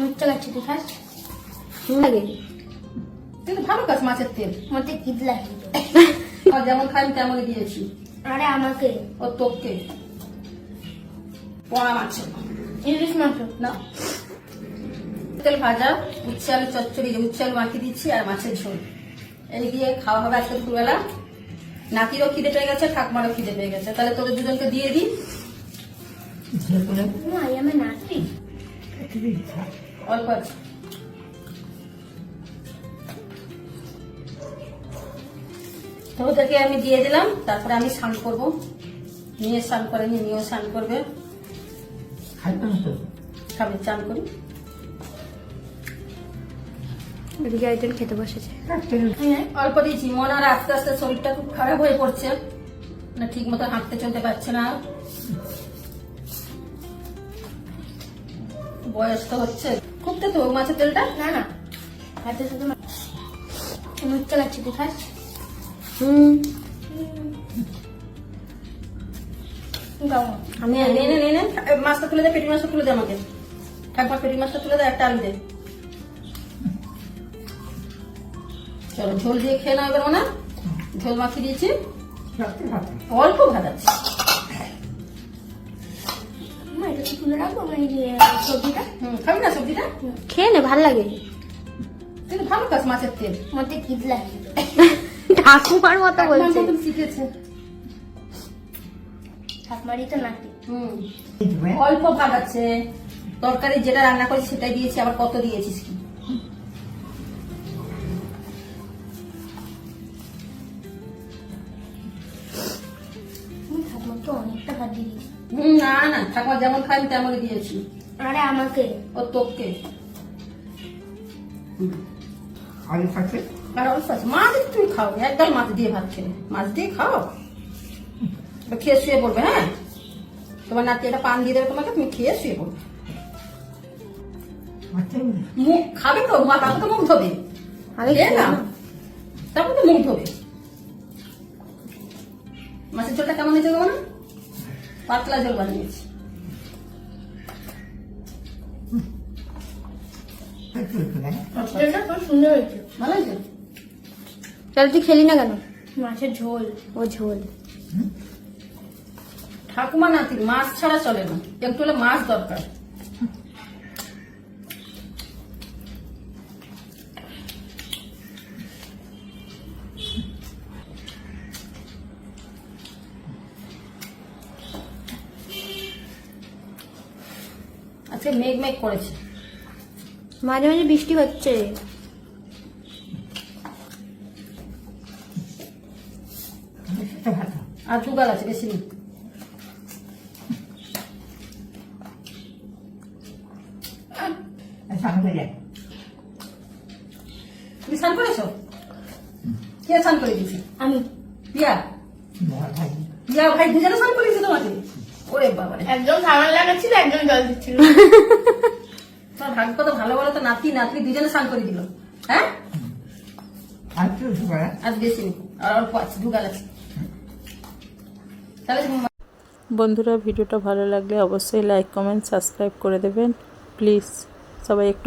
মুচ্চা গাছ তুই খাস? লাগে। কিন্তু ভালো কাজ মাছের তেল। মতে কিদ লাগে। তো আর যেমন খাই আমি তেমনই দিয়েছি। আরে আমাকে। ও তোকে। পোড়া মাছ। ইলিশ না। তেল ভাজা উচ্ছে আলু চচ্চড়ি যে উচ্ছে আলু মাখিয়ে দিচ্ছি আর মাছের ঝোল। এই দিয়ে খাওয়া হবে আজকে দুপুরবেলা। নাতিরও খিদে পেয়ে গেছে ঠাকুমারও খিদে পেয়ে গেছে। তাহলে তোদের দুজনকে দিয়ে দিই। আমার নাতি। অল্প আছে। তো ওদেরকে আমি দিয়ে দিলাম তারপরে আমি স্নান করব। নিয়ে স্নান করে নিয়েও স্নান করবে। খাবে চান করি। এদিকে একজন খেতে বসেছে। অল্প দিয়েছি মনে আর আস্তে আস্তে শরীরটা খুব খারাপ হয়ে পড়ছে। না ঠিক মতো হাঁটতে চলতে পারছে না। বয়স তো হচ্ছে। খুব তো মাছের তেলটা? না না। হাতে শুধু মুচ্চা গাছ তুই খাস হুম। আমি নে নে নে নে মাছটা তুলে দে পেটি মাছটা তুলে দে আমাকে। ঠাকুমা পেটি মাছটা তুলে দে একটা আলু দে। চলো ঝোল দিয়ে খেয়ে নাও এবার না ঝোল মাখিয়ে দিয়েছি। অল্প ভাত আছে। সবজিটা? খাবি না সবজিটা? খেয়ে নে ভালো লাগে। কিন্তু ভালো কাজ মাছের তেল। মতে কিদ লাগে। ঠাকুমার মতো বলছে। শিখেছে। ঠাকুমারই তো নাতি। হুম। অল্প ভাগ আছে। তরকারি যেটা রান্না করেছি সেটাই দিয়েছি আবার কত দিয়েছিস কি? তো অনেকটা ভাত দিয়ে দিয়েছি। না না ঠাকুমা যেমন খাই আমি তেমনই দিয়েছি। আরে আমাকে? ও তোকে। আলু থাকছে আর অল্প আছে মাছ একটু খাও একদম মাছ দিয়ে ভাত খেলে। মাছ দিয়ে খাও। তো খেয়ে শুয়ে পড়বে হ্যাঁ? তোমার নাতি একটা পান দিয়ে দেবে তোমাকে তুমি খেয়ে শুয়ে পড়বে। মুখ খাবে তো মা তারপর তো মুখ ধোবে। আরে না। তারপর তো মুখ ধোবে। মাছের ঝোলটা কেমন হয়েছে না? পাতলা ঝোল বানিয়েছি। তাহলে তুই খেলি না কেন? মাছের ঝোল। ও ঝোল। ঠাকুমা নাতি মাছ ছাড়া চলে না। একটু হলে মাছ দরকার। আজকে মেঘ মেঘ করেছে। মাঝে মাঝে বৃষ্টি হচ্ছে। আর দুগাল আছে বেশি যাক তুমি স্নান করেছ? কে স্নান করে দিয়েছে? আমি। পিয়া? বড় ভাই। দুজনে স্নান করেছে তোমাকে বাবা রে একজন সাবান লাগাচ্ছিল একজন জল দিচ্ছিল। তোমার ভাগ্য তো ভালো বলো তো নাতি নাতি দুজনে স্নান করে দিল। হ্যাঁ? আজ আর বেশি আর অল্প আছে আছে তাহলে বন্ধুরা ভিডিওটা ভালো লাগলে অবশ্যই লাইক কমেন্ট সাবস্ক্রাইব করে দেবেন। প্লিজ সবাই একটু